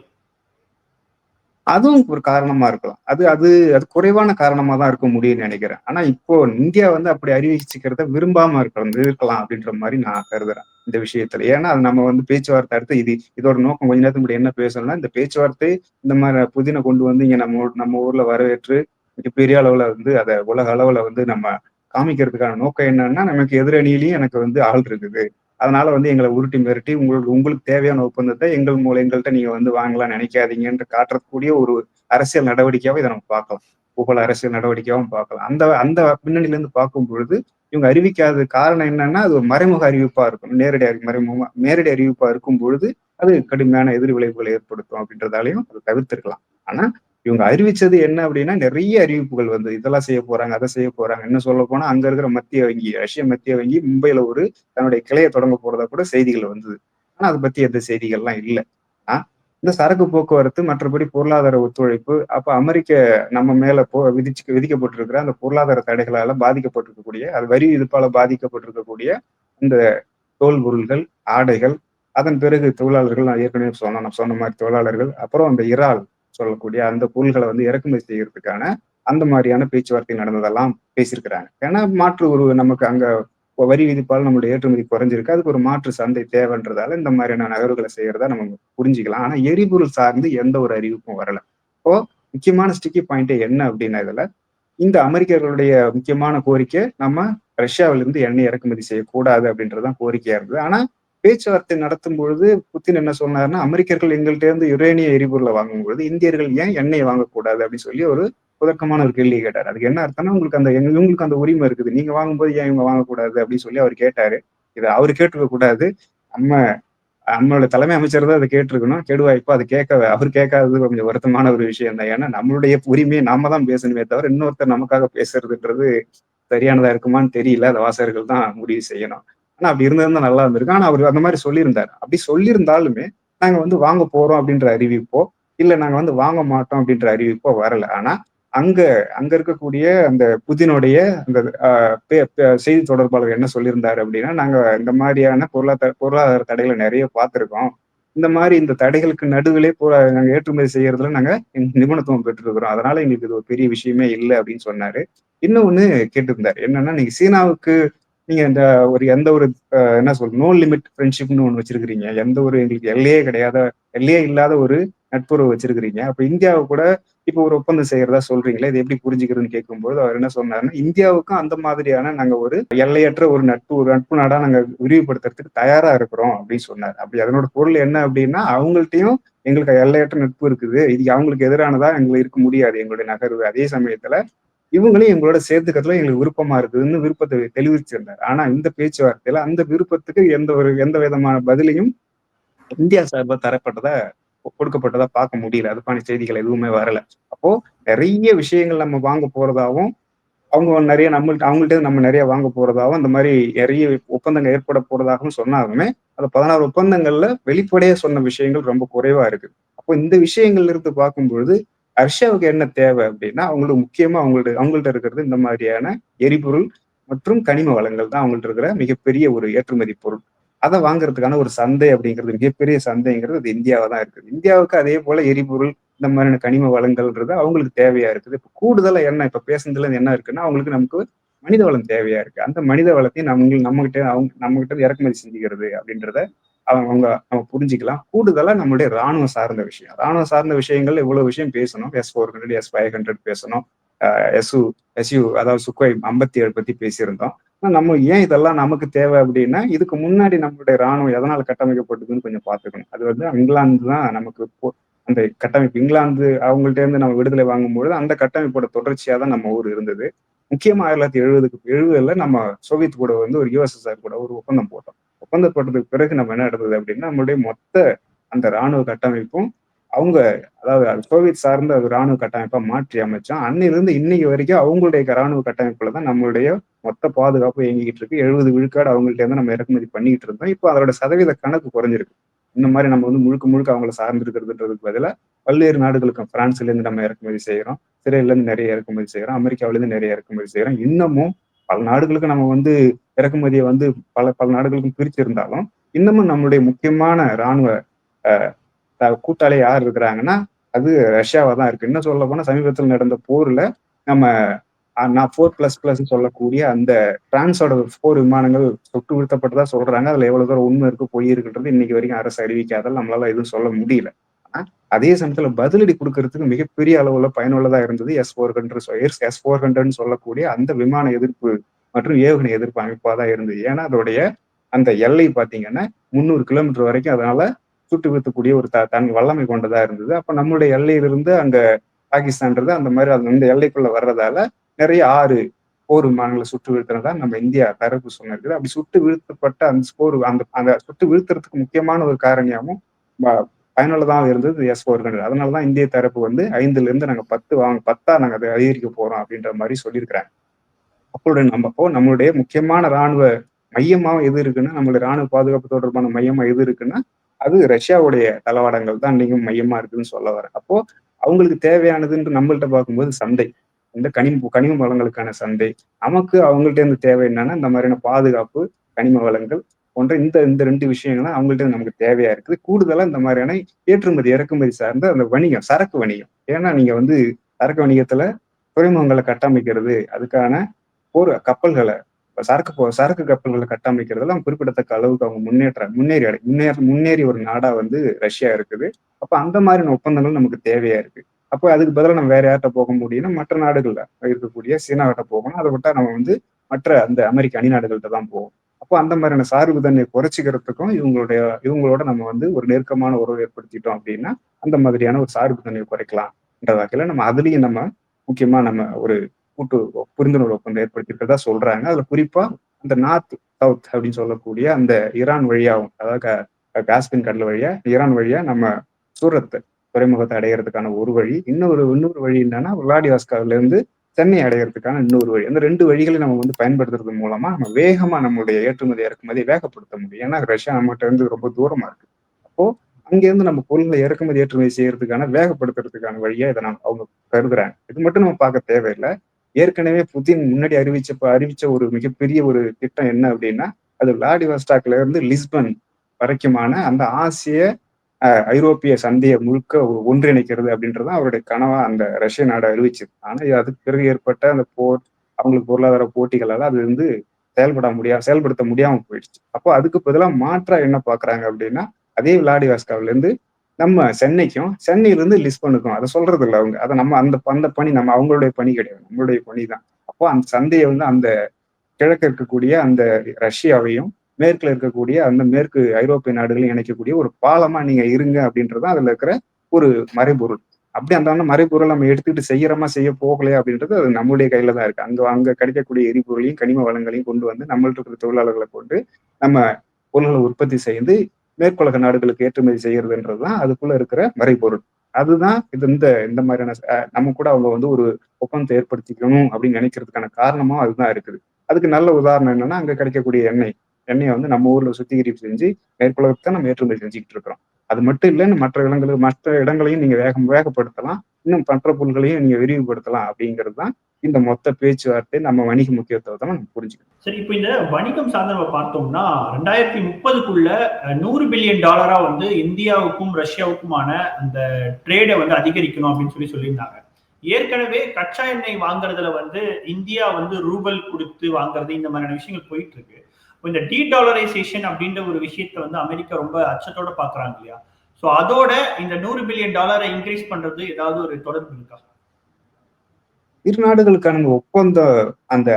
அதுவும் ஒரு காரணமா இருக்கலாம். அது அது அது குறைவான காரணமா தான் இருக்க முடியும்னு நினைக்கிறேன். ஆனா இப்போ இந்தியா வந்து அப்படி அறிவிச்சுக்கிறத விரும்பாம இருக்கலாம் இருக்கலாம் அப்படின்ற மாதிரி நான் கருதுறேன் இந்த விஷயத்துல. ஏன்னா அது நம்ம வந்து பேச்சுவார்த்தை அடுத்து இது இதோட நோக்கம் கொஞ்ச நேரத்துக்கு முன்னாடி என்ன பேசணும்னா இந்த பேச்சுவார்த்தை இந்த மாதிரி புதினை கொண்டு வந்து இங்க நம்ம நம்ம ஊர்ல வரவேற்று பெரிய அளவுல வந்து அதை உலக அளவுல வந்து நம்ம காமிக்கிறதுக்கான நோக்கம் என்னன்னா நமக்கு எதிரணியிலையும் எனக்கு வந்து ஆள் இருக்குது. அதனால வந்து எங்களை உருட்டி மிரட்டி உங்களுக்கு உங்களுக்கு தேவையான ஒப்பந்தத்தை எங்கள் மூலம் எங்கள்கிட்ட நீங்க வந்து வாங்கலாம் நினைக்காதீங்கன்ற காட்டக்கூடிய ஒரு அரசியல் நடவடிக்கையாவும் இதை நம்ம பார்க்கலாம். புகழ் அரசியல் நடவடிக்கையாகவும் பார்க்கலாம். அந்த அந்த பின்னணியில இருந்து பார்க்கும் பொழுது இவங்க அறிவிக்காத காரணம் என்னன்னா அது ஒரு மறைமுக அறிவிப்பா இருக்கும். நேரடி அறி மறைமுக நேரடி அறிவிப்பா இருக்கும் பொழுது அது கடுமையான எதிர் விளைவுகளை ஏற்படுத்தும் அப்படின்றதாலையும் அதை தவிர்த்திருக்கலாம். ஆனா இவங்க அறிவிச்சது என்ன அப்படின்னா நிறைய அறிவிப்புகள் வந்து இதெல்லாம் செய்ய போறாங்க அதை செய்ய போறாங்க. என்ன சொல்ல போனா அங்க இருக்கிற மத்திய வங்கி ரஷ்ய மத்திய வங்கி மும்பையில ஒரு தன்னுடைய கிளையை தொடங்க போறதா கூட செய்திகள் வந்தது. ஆனா அதை பத்தி எந்த செய்திகள்லாம் இல்லை. ஆஹ் இந்த சரக்கு போக்குவரத்து மற்றபடி பொருளாதார ஒத்துழைப்பு அப்ப அமெரிக்க நம்ம மேல போ விதிச்சு விதிக்கப்பட்டிருக்கிற அந்த பொருளாதார தடைகளால பாதிக்கப்பட்டிருக்கக்கூடிய அது வரி விதிப்பால பாதிக்கப்பட்டிருக்கக்கூடிய இந்த தோல் பொருள்கள் ஆடைகள் அதன் பிறகு தொழிலாளர்கள் நான் ஏற்கனவே சொன்ன நான் சொன்ன மாதிரி தொழிலாளர்கள் அப்புறம் அந்த இறால் சொல்லக்கூடிய அந்த பொருள்களை வந்து இறக்குமதி செய்யறதுக்கான அந்த மாதிரியான பேச்சுவார்த்தை நடந்ததெல்லாம் பேசியிருக்கிறாங்க. ஏன்னா மாற்று ஒரு நமக்கு அங்க வரி விதிப்பால் நம்மளுடைய ஏற்றுமதி குறைஞ்சிருக்கு. அதுக்கு ஒரு மாற்று சந்தை தேவைன்றதால இந்த மாதிரியான நகர்வுகளை செய்யறதா நம்ம புரிஞ்சுக்கலாம். ஆனா எரிபொருள் சார்ந்து எந்த ஒரு அறிவிப்பும் வரல. இப்போ முக்கியமான ஸ்டிக்கி பாயிண்ட் என்ன அப்படின்னா இதுல இந்த அமெரிக்கர்களுடைய முக்கியமான கோரிக்கை நம்ம ரஷ்யாவிலிருந்து எண்ணெய் இறக்குமதி செய்யக்கூடாது அப்படின்றதான் கோரிக்கையா இருந்தது. ஆனா பேச்சுவார்த்தை நடத்தும் பொழுது புத்தின் என்ன சொன்னாருன்னா அமெரிக்கர்கள் எங்கள்கிட்ட இருந்து யுரேனிய எரிபொருளை வாங்கும் பொழுது இந்தியர்கள் ஏன் எண்ணெய் வாங்கக்கூடாது? அப்படின்னு சொல்லி ஒரு புதக்கமான ஒரு கேள்வி கேட்டார். அதுக்கு என்ன அர்த்தம்னா உங்களுக்கு அந்த இவங்களுக்கு அந்த உரிமை இருக்குது. நீங்க வாங்கும்போது ஏன் இவங்க வாங்கக்கூடாது? அப்படின்னு சொல்லி அவர் கேட்டாரு. இதை அவர் கேட்டுக்க கூடாது நம்ம நம்மளோட தலைமை அமைச்சர் தான் அதை கேட்டிருக்கணும். கெடுவாய்ப்போ அதை கேட்க அவர் கேட்காதது கொஞ்சம் வருத்தமான ஒரு விஷயம் தான். ஏன்னா நம்மளுடைய உரிமையை நாம தான் பேசணுமே தவிர இன்னொருத்தர் நமக்காக பேசுறதுன்றது சரியானதா இருக்குமான்னு தெரியல. அந்த வாசகர்கள் தான் முடிவு செய்யணும். ஆனா அப்படி இருந்திருந்தா நல்லா இருந்திருக்கு ஆனா அவர் அந்த மாதிரி சொல்லியிருந்தாரு. அப்படி சொல்லியிருந்தாலுமே நாங்க வந்து வாங்க போறோம் அப்படின்ற அறிவிப்போ இல்ல நாங்க வந்து வாங்க மாட்டோம் அப்படின்ற அறிவிப்போ வரல. ஆனா அங்க அங்க இருக்கக்கூடிய அந்த புதினுடைய அந்த செய்தி தொடர்பாளர் என்ன சொல்லியிருந்தாரு அப்படின்னா நாங்க இந்த மாதிரியான பொருளாதார பொருளாதார தடைகளை நிறைய பார்த்திருக்கோம். இந்த மாதிரி இந்த தடைகளுக்கு நடுவிலே நாங்க ஏற்றுமதி செய்யறதுல நாங்க நிபுணத்துவம் பெற்றிருக்கிறோம். அதனால எங்களுக்கு இது ஒரு பெரிய விஷயமே இல்லை அப்படின்னு சொன்னாரு. இன்னொன்னு கேட்டிருந்தாரு. என்னன்னா நீங்க சீனாவுக்கு நீங்க இந்த ஒரு எந்த ஒரு என்ன சொல் நோ லிமிட் ஃப்ரெண்ட்ஷிப்னு ஒன்று வச்சிருக்கிறீங்க. எந்த ஒரு எங்களுக்கு எல்லையே கிடையாத எல்லையே இல்லாத ஒரு நட்புறவு வச்சிருக்கிறீங்க. அப்ப இந்தியாவை கூட இப்போ ஒரு ஒப்பந்தம் செய்யறதா சொல்றீங்களே இது எப்படி புரிஞ்சுக்கிறதுன்னு கேட்கும்போது அவர் என்ன சொன்னாருன்னா இந்தியாவுக்கும் அந்த மாதிரியான நாங்க ஒரு எல்லையற்ற ஒரு நட்பு ஒரு நட்பு நாடா நாங்க விரிவுபடுத்துறதுக்கு தயாரா இருக்கிறோம் அப்படின்னு சொன்னார். அப்படி அதனோட பொருள் என்ன அப்படின்னா அவங்கள்ட்டையும் எங்களுக்கு எல்லையற்ற நட்பு இருக்குது. இது அவங்களுக்கு எதிரானதா எங்களுக்கு இருக்க முடியாது எங்களுடைய நகர்வு. அதே சமயத்துல இவங்களையும் எங்களோட சேர்த்துக்கிறதுல எங்களுக்கு விருப்பமா இருக்குதுன்னு விருப்பத்தை தெளிவிச்சிருந்தார். ஆனா இந்த பேச்சுவார்த்தையில அந்த விருப்பத்துக்கு எந்த ஒரு எந்த விதமான பதிலையும் இந்தியா சார்பா தரப்பட்டதா கொடுக்கப்பட்டதா பார்க்க முடியல. அதுக்கான செய்திகள் எதுவுமே வரல. அப்போ நிறைய விஷயங்கள் நம்ம வாங்க போறதாவும் அவங்க நிறைய நம்மள்ட்ட அவங்கள்ட்ட நம்ம நிறைய வாங்க போறதாகவும் அந்த மாதிரி நிறைய ஒப்பந்தங்கள் ஏற்பட போறதாகவும் சொன்னாலுமே அந்த பதினாறு ஒப்பந்தங்கள்ல வெளிப்படையா சொன்ன விஷயங்கள் ரொம்ப குறைவா இருக்கு. அப்போ இந்த விஷயங்கள்ல இருந்து பார்க்கும்பொழுது ரஷ்யாவுக்கு என்ன தேவை அப்படின்னா அவங்களுக்கு முக்கியமா அவங்கள்ட்ட அவங்கள்ட்ட இருக்கிறது இந்த மாதிரியான எரிபொருள் மற்றும் கனிம வளங்கள் தான் அவங்கள்ட்ட இருக்கிற மிகப்பெரிய ஒரு ஏற்றுமதி பொருள். அதை வாங்குறதுக்கான ஒரு சந்தை அப்படிங்கிறது மிகப்பெரிய சந்தைங்கிறது அது இந்தியாவை தான் இருக்குது. இந்தியாவுக்கு அதே போல எரிபொருள் இந்த மாதிரியான கனிம வளங்கள்ன்றது அவங்களுக்கு தேவையா இருக்குது. இப்போ கூடுதலா என்ன இப்ப பேசுனதுல என்ன இருக்குன்னா அவங்களுக்கு நமக்கு மனித வளம் தேவையா இருக்கு. அந்த மனித வளத்தையும் நம்ம நம்மகிட்ட அவங்க நம்மகிட்ட இறக்குமதி செஞ்சுக்கிறது அப்படின்றத அவங்க அவங்க நம்ம புரிஞ்சுக்கலாம். கூடுதலா நம்மளுடைய ராணுவம் சார்ந்த விஷயம். ராணுவம் சார்ந்த விஷயங்கள் இவ்வளவு விஷயம் பேசணும். S four hundred S five hundred பேசணும். எஸ்யூ எஸ்யூ அதாவது சுக்கோய் ஐம்பத்தி ஏழு பத்தி பேசியிருந்தோம். நம்ம ஏன் இதெல்லாம் நமக்கு தேவை அப்படின்னா இதுக்கு முன்னாடி நம்மளுடைய ராணுவம் எதனால் கட்டமைக்கப்பட்டதுன்னு கொஞ்சம் பார்த்துக்கணும். அது வந்து இங்கிலாந்து தான் நமக்கு அந்த கட்டமைப்பு. இங்கிலாந்து அவங்கள்ட்ட இருந்து நம்ம விடுதலை வாங்கும்பொழுது அந்த கட்டமைப்போட தொடர்ச்சியா தான் நம்ம ஊர் இருந்தது. முக்கியமா ஆயிரத்தி தொள்ளாயிரத்தி எழுபதுக்கு எழுபதுல நம்ம சோவியத் கூட வந்து ஒரு யுஎஸ்எஸ்ஆர் கூட ஒரு ஒப்பந்தம் போட்டோம். ஒப்பந்தப்பட்டதுக்கு பிறகு நம்ம என்ன நடந்தது அப்படின்னா நம்மளுடைய மொத்த அந்த ராணுவ கட்டமைப்பும் அவங்க அதாவது சோவியத் சார்ந்த ஒரு ராணுவ கட்டமைப்பா மாற்றி அமைச்சோம் அன்னிலிருந்து இன்னைக்கு வரைக்கும் அவங்களுடைய ராணுவ கட்டமைப்புல தான் நம்மளுடைய மொத்த பாதுகாப்பு இயங்கிக்கிட்டு இருக்கு. எழுபது விழுக்காடு அவங்கள்ட்ட இருந்து நம்ம இறக்குமதி பண்ணிக்கிட்டு இருந்தோம். இப்போ அதோட சதவீத கணக்கு குறைஞ்சிருக்கு. இந்த மாதிரி நம்ம வந்து முழுக்க முழுக்க அவங்கள சார்ந்திருக்கிறதுன்றதுக்கு பதிலாக பல்வேறு நாடுகளுக்கும் பிரான்ஸ்லேருந்து நம்ம இறக்குமதி செய்கிறோம் சிறையிலேருந்து நிறைய இறக்குமதி செய்கிறோம் அமெரிக்காவிலேருந்து நிறைய இறக்குமதி செய்கிறோம் இன்னமும் பல நாடுகளுக்கு நம்ம வந்து இறக்குமதியை வந்து பல பல நாடுகளுக்கும் பிரிச்சிருந்தாலும் இன்னமும் நம்மளுடைய முக்கியமான இராணுவ கூட்டாளி யார் இருக்கிறாங்கன்னா அது ரஷ்யாவா தான் இருக்கு. என்ன சொல்ல போனா சமீபத்தில் நடந்த போர்ல நம்ம நான் ஃபோர் பிளஸ் பிளஸ் சொல்லக்கூடிய அந்த பிரான்ஸோட போர் விமானங்கள் சுட்டு வீழ்த்தப்பட்டதா சொல்றாங்க. அதுல எவ்வளவு தூரம் உண்மை இருக்கு பொய் இருக்குன்றது இன்னைக்கு வரைக்கும் அரசு அறிவிக்காதால் நம்மளால எதுவும் சொல்ல முடியல. அதே சமயத்துல பதிலடி கொடுக்கறதுக்கு மிகப்பெரிய அளவுல பயனுள்ளதா இருந்தது S four hundred S four ஹண்ட்ரட்னு சொல்லக்கூடிய அந்த விமான எதிர்ப்பு மற்றும் ஏவுகணை எதிர்ப்பு அமைப்பாக தான் இருந்தது. ஏன்னா அதோடைய அந்த எல்லை பார்த்தீங்கன்னா முந்நூறு கிலோமீட்டர் வரைக்கும் அதனால சுட்டு வீழ்த்தக்கூடிய ஒரு த தன் வல்லமை கொண்டதா இருந்தது. அப்போ நம்மளுடைய எல்லையிலிருந்து அங்கே பாகிஸ்தான்றது அந்த மாதிரி அது இந்த எல்லைக்குள்ள வர்றதால நிறைய ஆறு போர் விமானங்களை சுட்டு வீழ்த்தினதா நம்ம இந்தியா தரப்பு சொன்னிருக்குது. அப்படி சுட்டு வீழ்த்தப்பட்ட அந்த போர் அந்த அந்த சுட்டு வீழ்த்துறதுக்கு முக்கியமான ஒரு காரணியாகவும் பயனுள்ளதாக இருந்தது எஸ் ஃபோர் ஹண்ட்ரட் அதனாலதான் இந்திய தரப்பு வந்து ஐந்துல இருந்து நாங்கள் பத்து வாங்க பத்தா நாங்கள் அதை அதிகரிக்க போறோம் அப்படின்ற மாதிரி சொல்லியிருக்கிறாங்க. அப்போது நம்ம அப்போ நம்மளுடைய முக்கியமான ராணுவ மையமா எது இருக்குன்னா நம்மளுடைய ராணுவ பாதுகாப்பு தொடர்பான மையமா எது இருக்குன்னா அது ரஷ்யாவுடைய தளவாடங்கள் தான் நீங்க மையமா இருக்குன்னு சொல்ல வரேன். அப்போ அவங்களுக்கு தேவையானதுன்னு நம்மள்ட்ட பார்க்கும்போது சந்தை. இந்த கனிம கனிம வளங்களுக்கான சந்தை. நமக்கு அவங்கள்ட்ட இருந்து தேவை என்னன்னா இந்த மாதிரியான பாதுகாப்பு கனிம வளங்கள் போன்ற இந்த இந்த ரெண்டு விஷயங்கள்லாம் அவங்கள்ட்ட நமக்கு தேவையா இருக்குது. கூடுதலா இந்த மாதிரியான ஏற்றுமதி இறக்குமதி சார்ந்த அந்த வணிகம் சரக்கு வணிகம். ஏன்னா நீங்க வந்து சரக்கு வணிகத்துல துறைமுகங்களை கட்டமைக்கிறது அதுக்கான போர் கப்பல்களை சரக்கு சரக்கு கப்பல்களை கட்டமைக்கிறதுல அவங்க குறிப்பிடத்தக்க அளவுக்கு அவங்க முன்னேற்ற முன்னேறி அடை முன்னேற முன்னேறி ஒரு நாடா வந்து ரஷ்யா இருக்குது. அப்ப அந்த மாதிரியான ஒப்பந்தங்கள் நமக்கு தேவையா இருக்கு. அப்போ அதுக்கு பதிலாக நம்ம வேற யார்கிட்ட போக முடியும்னா மற்ற நாடுகள்ல இருக்கக்கூடிய சீனாவிட்ட போகணும். அதை விட்டா நம்ம வந்து மற்ற அந்த அமெரிக்க அணி நாடுகள்கிட்ட தான் போவோம் அப்போ அந்த மாதிரியான சார்பு தன்மையை குறைச்சிக்கிறதுக்கும் இவங்களுடைய இவங்களோட நம்ம வந்து ஒரு நெருக்கமான உறவு ஏற்படுத்திட்டோம் அப்படின்னா அந்த மாதிரியான ஒரு சார்பு தன்மையை குறைக்கலாம்ன்ற வகையில நம்ம அதுலயும் நம்ம முக்கியமா நம்ம ஒரு கூட்டு புரிந்துணர்வு ஒப்பந்தம் ஏற்படுத்தியிருக்கிறதா சொல்றாங்க. அதுல குறிப்பா அந்த நார்த் சவுத் அப்படின்னு சொல்லக்கூடிய அந்த ஈரான் வழியாகவும் அதாவது காஸ்பின் கடல் வழியா ஈரான் வழியா நம்ம சூரத் துறைமுகத்தை அடையிறதுக்கான ஒரு வழி இன்னொரு இன்னொரு வழி என்னன்னா விளாடிவாஸ்காவில இருந்து சென்னை அடையிறதுக்கான இன்னொரு வழி. அந்த ரெண்டு வழிகளை நம்ம வந்து பயன்படுத்துறது மூலமா நம்ம வேகமா நம்மளுடைய ஏற்றுமதி இறக்குமதி வேகப்படுத்த முடியும். ஏன்னா ரஷ்யா நம்மகிட்ட இருந்து ரொம்ப தூரமா இருக்கு. அப்போ அங்கேருந்து நம்ம பொருள்களை இறக்குமதி ஏற்றுமதி செய்யறதுக்கான வேகப்படுத்துறதுக்கான வழியா இதை நம்ம அவங்க கருதுறாங்க. இது மட்டும் நம்ம பார்க்க தேவையில்லை. ஏற்கனவே புதின் முன்னாடி அறிவிச்ச அறிவிச்ச ஒரு மிகப்பெரிய ஒரு திட்டம் என்ன அப்படின்னா அது விளாடிவாஸ்டாக்ல இருந்து லிஸ்பன் வரைக்குமான அந்த ஆசிய ஐரோப்பிய சந்தையை முழுக்க ஒன்றிணைக்கிறது அப்படின்றது அவருடைய கனவா அந்த ரஷ்ய நாடு அறிவிச்சது. ஆனா அதுக்கு பிறகு ஏற்பட்ட அந்த போர் அவங்களுக்கு பொருளாதார போட்டிகளால அது வந்து செயல்பட முடியாது செயல்படுத்த முடியாம போயிடுச்சு. அப்போ அதுக்கு பதிலாக மாற்றா என்ன பாக்குறாங்க அப்படின்னா அதே விளாடிவாஸ்காவில இருந்து நம்ம சென்னைக்கும் சென்னையிலிருந்து லிஸ்பனுக்கும் அதை சொல்றது இல்லை அவங்க. அதை நம்ம அந்த அந்த பணி நம்ம அவங்களுடைய பணி கிடையாது. நம்மளுடைய பணி தான். அப்போ அந்த சந்தையை வந்து அந்த கிழக்கு இருக்கக்கூடிய அந்த ரஷ்யாவையும் மேற்குல இருக்கக்கூடிய அந்த மேற்கு ஐரோப்பிய நாடுகளையும் இணைக்கக்கூடிய ஒரு பாலமா நீங்க இருங்க அப்படின்றது அதுல இருக்கிற ஒரு மறைபொருள். அப்படி அந்த மறைபொருள் நம்ம எடுத்துக்கிட்டு செய்யறமா செய்ய போகலையா அப்படின்றது அது நம்மளுடைய கையில தான் இருக்கு. அங்க அங்க கிடைக்கக்கூடிய எரிபொருளையும் கனிம வளங்களையும் கொண்டு வந்து நம்மள்ட்ட இருக்கிற தொழிலாளர்களை கொண்டு நம்ம பொருள்களை உற்பத்தி செய்து மேற்குலக நாடுகளுக்கு ஏற்றுமதி செய்கிறதுன்றது தான் அதுக்குள்ள இருக்கிற மறைபொருள் அதுதான் இது இந்த இந்த மாதிரியான நம்ம கூட அவங்க வந்து ஒரு ஒப்பந்தத்தை ஏற்படுத்திக்கணும் அப்படின்னு நினைக்கிறதுக்கான காரணமும் அதுதான் இருக்குது. அதுக்கு நல்ல உதாரணம் என்னன்னா அங்க கிடைக்கக்கூடிய எண்ணெய். எண்ணெயை வந்து நம்ம ஊர்ல சுத்திகரிப்பு செஞ்சு மேற்குலகத்தை நம்ம ஏற்றுமதி செஞ்சுக்கிட்டு இருக்கிறோம். அது மட்டும் இல்லைன்னு மற்ற இடங்களுக்கு மற்ற இடங்களையும் நீங்க வேகம் வேகப்படுத்தலாம். இன்னும் மற்ற பொருள்களையும் நீங்க விரிவுபடுத்தலாம் அப்படிங்கிறது தான் இந்த மொத்த பேச்சுவார்த்தை நம்ம வணிக முக்கியத்துவத்தை நம்ம புரிஞ்சுக்கணும். சரி இப்போ இந்த வணிகம் சார்ந்த நம்ம பார்த்தோம்னா ரெண்டாயிரத்தி முப்பதுக்குள்ள நூறு பில்லியன் டாலரா வந்து இந்தியாவுக்கும் ரஷ்யாவுக்குமான அந்த ட்ரேடை வந்து அதிகரிக்கணும் அப்படின்னு சொல்லி சொல்லியிருந்தாங்க. ஏற்கனவே கச்சா எண்ணெய் வாங்குறதுல வந்து இந்தியா வந்து ரூபல் கொடுத்து வாங்குறது இந்த மாதிரியான விஷயங்கள் போயிட்டு இருக்கு இந்த டீ டாலரைசேஷன் அப்படின்ற ஒரு விஷயத்த வந்து அமெரிக்கா ரொம்ப அச்சத்தோட பாக்குறாங்க இல்லையா? ஸோ அதோட இந்த நூறு பில்லியன் டாலரை இன்க்ரீஸ் பண்றது ஏதாவது ஒரு தொடர்பு இருக்கா? இரு நாடுகளுக்கான ஒப்பந்த அந்த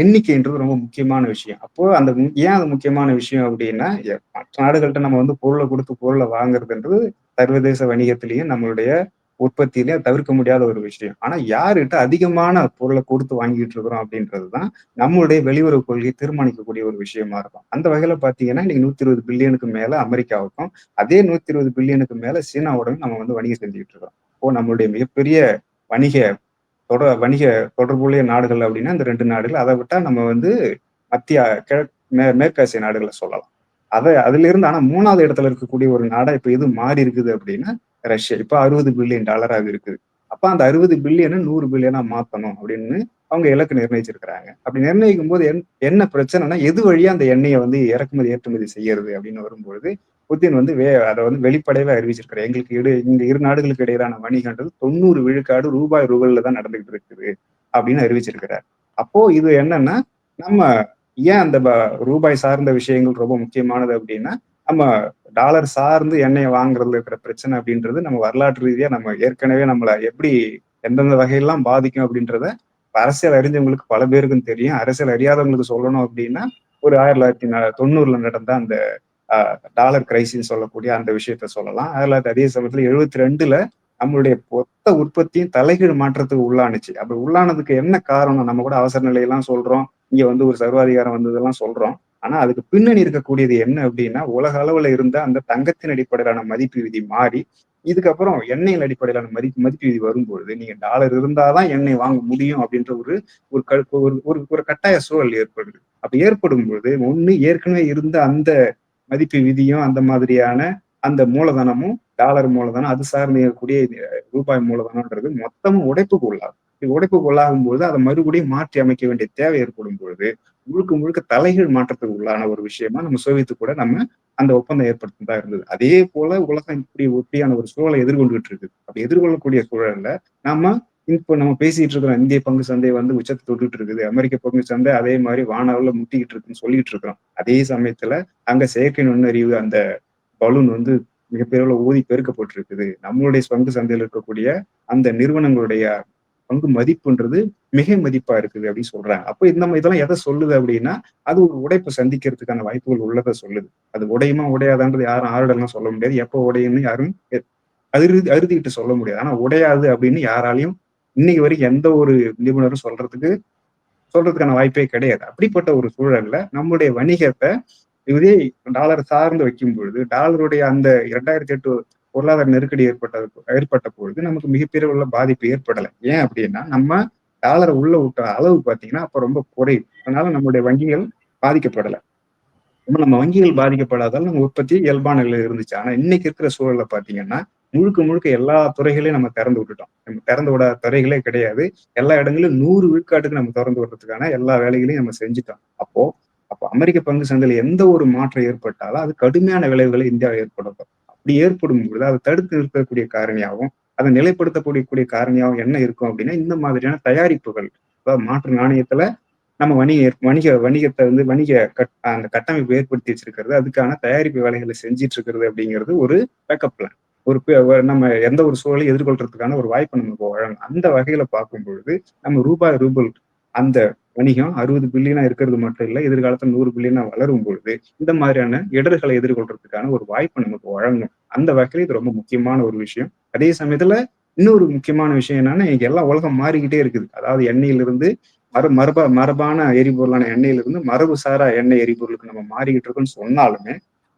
எண்ணிக்கைன்றது ரொம்ப முக்கியமான விஷயம். அப்போ அந்த ஏன் அது முக்கியமான விஷயம் அப்படின்னா மற்ற நாடுகள்கிட்ட நம்ம வந்து பொருளை கொடுத்து பொருளை வாங்குறதுன்றது சர்வதேச வணிகத்திலையும் நம்மளுடைய உற்பத்தியிலையும் தவிர்க்க முடியாத ஒரு விஷயம். ஆனா யாருகிட்ட அதிகமான பொருளை கொடுத்து வாங்கிட்டு இருக்கிறோம் அப்படின்றது தான் நம்மளுடைய வெளியுறவு கொள்கையை தீர்மானிக்கக்கூடிய ஒரு விஷயமா இருக்கும். அந்த வகையில பாத்தீங்கன்னா இன்னைக்கு நூத்தி இருபது பில்லியனுக்கு மேல அமெரிக்காவுக்கும் அதே நூத்தி இருபது பில்லியனுக்கு மேல சீனாவோடையும் நம்ம வந்து வணிகம் செஞ்சுக்கிட்டு இருக்கோம் இப்போ நம்மளுடைய மிகப்பெரிய வணிக தொடர் வணிக தொடர்புடைய நாடுகள் அப்படின்னா இந்த ரெண்டு நாடுகள். அதை விட்டா நம்ம வந்து மத்திய கிழ மே மேற்காசிய நாடுகளை சொல்லலாம். அதை அதுல இருந்து ஆனா மூணாவது இடத்துல இருக்கக்கூடிய ஒரு நாடா இப்ப எது மாறி இருக்குது அப்படின்னா ரஷ்யா. இப்ப அறுபது பில்லியன் டாலராக இருக்குது. அப்ப அந்த அறுபது பில்லியனை நூறு பில்லியனா மாத்தணும் அப்படின்னு அவங்க இலக்கு நிர்ணயிச்சிருக்கிறாங்க. அப்படி நிர்ணயிக்கும் போது என்ன பிரச்சனைனா எது வழியா அந்த எண்ணெயை வந்து இறக்குமதி ஏற்றுமதி செய்யறது அப்படின்னு வரும்பொழுது புத்தின் வந்து வே அதை வந்து வெளிப்படையவே அறிவிச்சிருக்கிறார். எங்களுக்கு இடு இந்த இரு நாடுகளுக்கு இடையிலான வணிகன்றது தொண்ணூறு விழுக்காடு ரூபாய் ரூபல்ல தான் நடந்துகிட்டு இருக்குது அப்படின்னு அறிவிச்சிருக்கிறார். அப்போ இது என்னன்னா நம்ம ஏன் அந்த ரூபாய் சார்ந்த விஷயங்கள் ரொம்ப முக்கியமானது அப்படின்னா நம்ம டாலர் சார்ந்து எண்ணெயை வாங்குறதுல இருக்கிற பிரச்சனை அப்படின்றது நம்ம வரலாற்று ரீதியா நம்ம ஏற்கனவே நம்மளை எப்படி எந்தெந்த வகையெல்லாம் பாதிக்கும் அப்படின்றத அரசியல் அறிஞ்சவங்களுக்கு பல பேருக்கும் தெரியும். அரசியல் அறியாதவங்களுக்கு சொல்லணும் அப்படின்னா ஒரு ஆயிரத்தி தொள்ளாயிரத்தி தொண்ணூறுல நடந்த அந்த டாலர் கிரைசின்னு சொல்லக்கூடிய அந்த விஷயத்த சொல்லலாம். அதில் அதே சமயத்தில் எழுபத்தி ரெண்டுல நம்மளுடைய மொத்த உற்பத்தியும் தலைகீழ் மாற்றத்துக்கு உள்ளானுச்சு. அப்படி உள்ளானதுக்கு என்ன காரணம்? நம்ம கூட அவசர நிலையெல்லாம் சொல்றோம். இங்க வந்து ஒரு சர்வாதிகாரம் வந்ததெல்லாம் சொல்றோம். ஆனா அதுக்கு பின்னணி இருக்கக்கூடியது என்ன அப்படின்னா உலக அளவுல இருந்த அந்த தங்கத்தின் அடிப்படையிலான மதிப்பு விதி மாறி இதுக்கப்புறம் எண்ணெயின் அடிப்படையிலான மதிப்பு மதிப்பு விதி வரும்பொழுது நீங்க டாலர் இருந்தாதான் எண்ணெய் வாங்க முடியும் அப்படின்ற ஒரு ஒரு ஒரு ஒரு கட்டாய சூழல் ஏற்படுது. அப்ப ஏற்படும் பொழுது ஒண்ணு ஏற்கனவே இருந்த அந்த மதிப்பு விதியும் அந்த மாதிரியான அந்த மூலதனமும் டாலர் மூலதனம் அது சார்ந்து இருக்கக்கூடிய ரூபாய் மூலதனம்ன்றது மொத்தமும் உடைப்புக்கு உள்ளாகும் இது உடைப்புக்கு உள்ளாகும் பொழுது அதை மறுபடியும் மாற்றி அமைக்க வேண்டிய தேவை ஏற்படும் பொழுது முழுக்க முழுக்க தலைகீழ் மாற்றத்துக்கு உள்ளான ஒரு விஷயமா நம்ம சோவியத்து கூட நம்ம அந்த ஒப்பந்தம் ஏற்படுத்திதான் இருந்தது. அதே போல உலகம் இப்படி ஒட்டியான ஒரு சூழலை எதிர்கொண்டுகிட்டு இருக்கு அப்படி எதிர்கொள்ளக்கூடிய சூழல்ல நாம இப்போ நம்ம பேசிட்டு இருக்கிறோம் இந்திய பங்கு சந்தை வந்து உச்சத்தை தொட்டுட்டு இருக்குது. அமெரிக்க பங்கு சந்தை அதே மாதிரி வானாவில் முட்டிக்கிட்டு இருக்குன்னு சொல்லிட்டு இருக்கிறோம். அதே சமயத்துல அங்க செயற்கை நுண்ணறிவு அந்த பலூன் வந்து மிகப்பெரிய ஊதி பெருக்கப்பட்டிருக்குது. நம்மளுடைய பங்கு சந்தையில் இருக்கக்கூடிய அந்த நிறுவனங்களுடைய பங்கு மதிப்புன்றது மிக மதிப்பா இருக்குது அப்படின்னு சொல்றாங்க. அப்போ இந்த இதெல்லாம் எதை சொல்லுது அப்படின்னா அது ஒரு உடைப்பு சந்திக்கிறதுக்கான வாய்ப்புகள் உள்ளதை சொல்லுது. அது உடையுமா உடையாதான்றது யாரும் ஆருடெல்லாம் சொல்ல முடியாது. எப்போ உடையுன்னு யாரும் அறுதி அறுதிக்கிட்டு சொல்ல முடியாது. ஆனா உடையாது அப்படின்னு யாராலையும் இன்னைக்கு வரைக்கும் எந்த ஒரு நிபுணரும் சொல்றதுக்கு சொல்றதுக்கான வாய்ப்பே கிடையாது. அப்படிப்பட்ட ஒரு சூழல்ல நம்முடைய வணிகத்தை இதே டாலர் சார்ந்து வைக்கும் பொழுது டாலருடைய அந்த இரண்டாயிரத்தி எட்டு பொருளாதார நெருக்கடி ஏற்பட்ட ஏற்பட்ட பொழுது நமக்கு மிகப்பெரிய உள்ள பாதிப்பு ஏற்படலை. ஏன் அப்படின்னா நம்ம டாலரை உள்ள விட்ட அளவு பார்த்தீங்கன்னா அப்போ ரொம்ப குறையும் அதனால நம்மளுடைய வங்கிகள் பாதிக்கப்படலை. நம்ம வங்கிகள் பாதிக்கப்படாதால் நம்ம உற்பத்தி இயல்பான நிலையில் இருந்துச்சு. ஆனால் இன்னைக்கு இருக்கிற சூழல்ல பார்த்தீங்கன்னா முழுக்க முழுக்க எல்லா துறைகளையும் நம்ம திறந்து விட்டுட்டோம். நம்ம திறந்து விட துறைகளே கிடையாது. எல்லா இடங்களிலும் நூறு விழுக்காட்டுக்கு நம்ம திறந்து விடுறதுக்கான எல்லா வேலைகளையும் நம்ம செஞ்சுட்டோம். அப்போ அப்போ அமெரிக்க பங்கு சந்தையில எந்த ஒரு மாற்றம் ஏற்பட்டாலும் அது கடுமையான விளைவுகளை இந்தியாவில் ஏற்படுத்தும். அப்படி ஏற்படும் பொழுது அதை தடுத்து நிறுத்தக்கூடிய காரணியாகவும் அதை நிலைப்படுத்தக்கூடிய கூடிய காரணியாகவும் என்ன இருக்கும் அப்படின்னா இந்த மாதிரியான தயாரிப்புகள் அதாவது மாற்று நாணயத்துல நம்ம வணிக வணிக வணிகத்தை வந்து வணிக கட் அந்த கட்டமைப்பு ஏற்படுத்தி வச்சிருக்கிறது. அதுக்கான தயாரிப்பு வேலைகளை செஞ்சிட்டு இருக்கிறது அப்படிங்கிறது ஒரு பேக்கப் பிளான் ஒரு நம்ம எந்த ஒரு சூழலையும் எதிர்கொள்றதுக்கான ஒரு வாய்ப்பை நமக்கு வழங்கும் அந்த வகையில பார்க்கும் பொழுது நம்ம ரூபாய் ரூபல் அந்த வணிகம் அறுபது பில்லியனா இருக்கிறது மட்டும் இல்லை எதிர்காலத்தில் நூறு பில்லியனா வளரும் பொழுது இந்த மாதிரியான இடர்களை எதிர்கொள்றதுக்கான ஒரு வாய்ப்பு நமக்கு வழங்கும் அந்த வகையில் இது ரொம்ப முக்கியமான ஒரு விஷயம். அதே சமயத்துல இன்னொரு முக்கியமான விஷயம் என்னன்னா இன்னைக்கு எல்லாம் உலகம் மாறிக்கிட்டே இருக்குது. அதாவது எண்ணெயிலிருந்து மர மரப மரபான எரிபொருளான எண்ணெயிலிருந்து மரபு சாரா எண்ணெய் எரிபொருளுக்கு நம்ம மாறிக்கிட்டு இருக்கோம்னு சொன்னாலுமே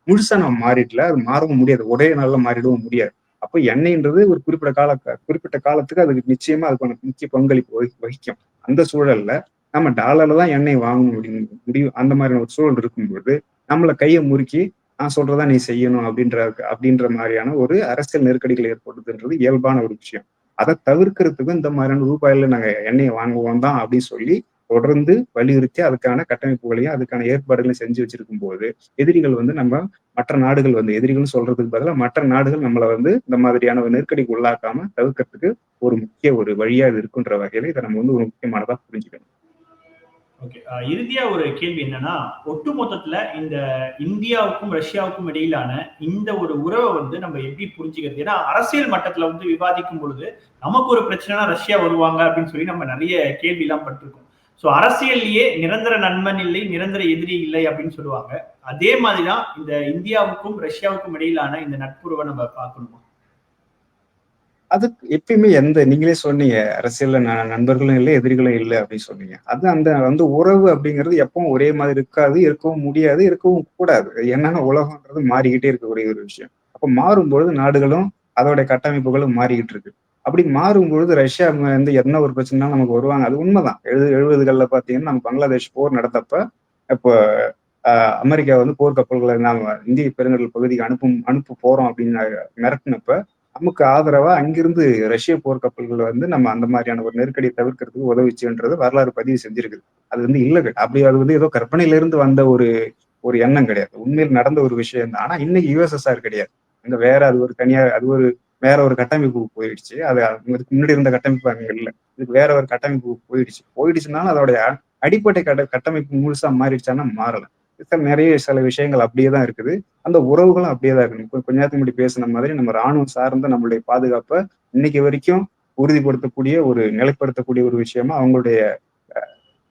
முழுசா நம்ம மாறிடல. அது மாறவும் முடியாது. ஒரே நாள்ல மாறிடவும் முடியாது. அப்போ எண்ணெய்ன்றது ஒரு குறிப்பிட்ட கால குறிப்பிட்ட காலத்துக்கு அதுக்கு நிச்சயமா அதுக்கான முக்கிய பங்களிப்பு வகிக்கும். அந்த சூழல்ல நம்ம டாலர்ல தான் எண்ணெய் வாங்கணும் அப்படின்னு முடிவு அந்த மாதிரியான ஒரு சூழல் இருக்கும்போது நம்மள கையை முறுக்கி நான் சொல்றதா நீ செய்யணும் அப்படின்ற அப்படின்ற மாதிரியான ஒரு அரசியல் நெருக்கடிகள் ஏற்படுதுன்றது இயல்பான ஒரு விஷயம். அதை தவிர்க்கிறதுக்கும் இந்த மாதிரியான ரூபாயில நாங்க எண்ணெயை வாங்குவோம் தான் அப்படின்னு சொல்லி தொடர்ந்து வலியுறுத்தி அதுக்கான கட்டமைப்புகளையும் அதுக்கான ஏற்பாடுகளையும் செஞ்சு வச்சிருக்கும் போது எதிரிகள் வந்து நம்ம மற்ற நாடுகள் வந்து எதிரிகள்னு சொல்றதுக்கு பதிலாக மற்ற நாடுகள் நம்மளை வந்து இந்த மாதிரியான ஒரு நெருக்கடிக்கு உள்ளாக்காம தவிர்க்கிறதுக்கு ஒரு முக்கிய ஒரு வழியா இது இருக்குன்ற வகையில இதை நம்ம வந்து ஒரு முக்கியமானதா புரிஞ்சுக்கணும். ஓகே இறுதியா ஒரு கேள்வி என்னன்னா ஒட்டு மொத்தத்துல இந்த இந்தியாவுக்கும் ரஷ்யாவுக்கும் இடையிலான இந்த ஒரு உறவை வந்து நம்ம எப்படி புரிஞ்சுக்கிறது? ஏன்னா அரசியல் மட்டத்துல வந்து விவாதிக்கும் பொழுது நமக்கு ஒரு பிரச்சனைனா ரஷ்யா வருவாங்க அப்படின்னு சொல்லி நம்ம நிறைய கேள்வி எல்லாம் பட்டிருக்கோம். ஸோ அரசியல்லையே நிரந்தர நண்பன் இல்லை நிரந்தர எதிரி இல்லை அப்படின்னு சொல்லுவாங்க. அதே மாதிரிதான் இந்த இந்தியாவுக்கும் ரஷ்யாவுக்கும் இடையிலான இந்த நட்புறவை நம்ம பார்க்கணுமா. அது எப்பயுமே எந்த நீங்களே சொன்னீங்க அரசியல்ல நண்பர்களும் இல்லை எதிரிகளும் இல்லை அப்படின்னு சொன்னீங்க. அது அந்த வந்து உறவு அப்படிங்கிறது எப்பவும் ஒரே மாதிரி இருக்காது இருக்கவும் முடியாது இருக்கவும் கூடாது. என்னன்னா உலகம்ன்றது மாறிக்கிட்டே இருக்கக்கூடிய ஒரு விஷயம். அப்போ மாறும்பொழுது நாடுகளும் அதோட கட்டமைப்புகளும் மாறிக்கிட்டு இருக்கு. அப்படி மாறும் பொழுது ரஷ்யா வந்து என்ன ஒரு பிரச்சனைனா நமக்கு வருவாங்க. அது உண்மைதான். எழுது எழுபதுகள்ல பாத்தீங்கன்னா நம்ம பங்களாதேஷ் போர் நடத்தப்ப இப்போ அமெரிக்கா வந்து போர்க்கப்பல்களை நாம் இந்திய பெருங்கடல் பகுதிக்கு அனுப்பும் அனுப்ப போறோம் அப்படின்னு மிரட்டினப்ப நமக்கு ஆதரவா அங்கிருந்து ரஷ்ய போர்க்கப்பல்கள் வந்து நம்ம அந்த மாதிரியான ஒரு நெருக்கடியை தவிர்க்கிறதுக்கு உதவிச்சுன்றது வரலாறு பதிவு செஞ்சிருக்குது. அது வந்து இல்லை அப்படி அது வந்து ஏதோ கற்பனையிலிருந்து வந்த ஒரு ஒரு எண்ணம் கிடையாது. உண்மையில் நடந்த ஒரு விஷயம் தான் ஆனா இன்னைக்கு யுஎஸ்எஸ்ஆர் கிடையாது. அங்க வேற அது ஒரு தனியா அது ஒரு வேற ஒரு கட்டமைப்பு போயிடுச்சு. அது அதுக்கு முன்னாடி இருந்த கட்டமைப்பு அங்க இல்லை. இதுக்கு வேற ஒரு கட்டமைப்பு போயிடுச்சு. போயிடுச்சுனாலும் அதோடைய அடிப்படை கட்ட கட்டமைப்பு முழுசா மாறிடுச்சான்னா மாறல. நிறைய சில விஷயங்கள் அப்படியே தான் இருக்குது. அந்த உறவுகளும் அப்படியே தான் இருக்கு கொஞ்ச நேரத்துக்கு முன்னாடி பேசின மாதிரி நம்ம ராணுவம் சார்ந்த நம்மளுடைய பாதுகாப்பை இன்னைக்கு வரைக்கும் உறுதிப்படுத்தக்கூடிய ஒரு நிலைப்படுத்தக்கூடிய ஒரு விஷயமா அவங்களுடைய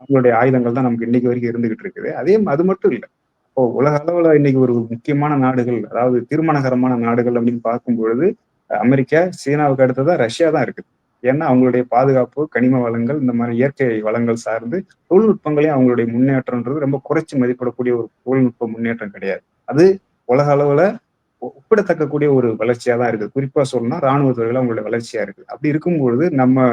அவங்களுடைய ஆயுதங்கள் தான் நமக்கு இன்னைக்கு வரைக்கும் இருந்துகிட்டு இருக்குது. அதே அது மட்டும் இல்லை. இப்போ உலக அளவுல இன்னைக்கு ஒரு முக்கியமான நாடுகள் அதாவது திருமணகரமான நாடுகள் அப்படின்னு பார்க்கும் பொழுது அமெரிக்கா சீனாவுக்கு அடுத்ததான் ரஷ்யா தான் இருக்குது. ஏன்னா அவங்களுடைய பாதுகாப்பு கனிம வளங்கள் இந்த மாதிரி இயற்கை வளங்கள் சார்ந்து தொழில்நுட்பங்களையும் அவங்களுடைய முன்னேற்றம்ன்றது ரொம்ப குறைச்சி மதிப்பிடக்கூடிய ஒரு தொழில்நுட்ப முன்னேற்றம் கிடையாது. அது உலக அளவுல ஒப்பிடத்தக்கக்கூடிய ஒரு வளர்ச்சியா தான் இருக்குது. குறிப்பா சொல்லணும்னா ராணுவ துறையில அவங்களுடைய வளர்ச்சியா இருக்குது. அப்படி இருக்கும்பொழுது நம்ம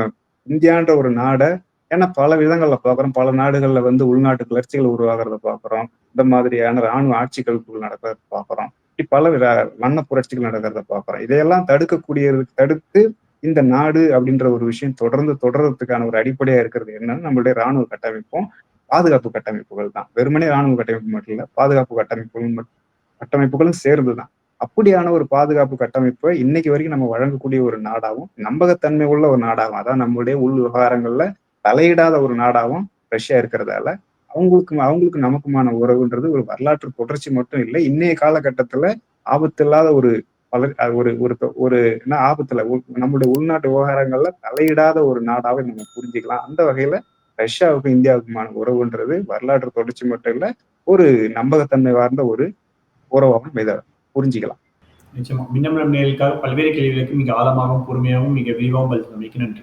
இந்தியான்ற ஒரு நாடை ஏன்னா பல விதங்கள்ல பாக்குறோம். பல நாடுகள்ல வந்து உள்நாட்டு கிளர்ச்சிகள் உருவாகிறத பாக்குறோம். இந்த மாதிரியான ராணுவ ஆட்சிகளுக்குள் நடக்கிறத பாக்குறோம். இப்படி பல வண்ண புரட்சிகள் நடக்கிறத பார்க்குறோம். இதையெல்லாம் தடுக்கக்கூடியது தடுத்து இந்த நாடு அப்படின்ற ஒரு விஷயம் தொடர்ந்து தொடர்றதுக்கான ஒரு அடிப்படையா இருக்கிறது என்னன்னு நம்மளுடைய ராணுவ கட்டமைப்பும் பாதுகாப்பு கட்டமைப்புகள் தான். வெறுமனே ராணுவ கட்டமைப்பு மட்டும் இல்லை பாதுகாப்பு கட்டமைப்புகளும் மட்- கட்டமைப்புகளும் சேர்ந்துதான். அப்படியான ஒரு பாதுகாப்பு கட்டமைப்பை இன்னைக்கு வரைக்கும் நம்ம வழங்கக்கூடிய ஒரு நாடாகவும் நம்பகத்தன்மை உள்ள ஒரு நாடாகவும் அதான் நம்மளுடைய உள் விவகாரங்கள்ல தலையிடாத ஒரு நாடாகவும் ரஷ்யா இருக்கிறதால அவங்களுக்கும் அவங்களுக்கு நமக்குமான உறவுன்றது ஒரு வரலாற்று தொடர்ச்சி மட்டும் இல்லை. இன்னைய காலகட்டத்துல ஆபத்தில்லாத ஒரு வளர் ஒரு ஒரு ஒரு என்ன ஆபத்துல நம்மளுடைய நம்முடைய உள்நாட்டு விவகாரங்கள்ல தலையிடாத ஒரு நாடாவை நம்ம புரிஞ்சுக்கலாம். அந்த வகையில ரஷ்யாவுக்கும் இந்தியாவுக்குமான உறவுன்றது வரலாற்று தொடர்ச்சி மட்டும் இல்ல ஒரு நம்பகத்தன்மை வார்ந்த ஒரு உறவாகவும் இதை புரிஞ்சுக்கலாம். நிச்சயமா. மின்னமலம் நேர்களுக்காக பல்வேறு கேள்விகளுக்கு மிக ஆழமாகவும் பொறுமையாகவும் மிக விரிவாகவும் பதில் நன்றி.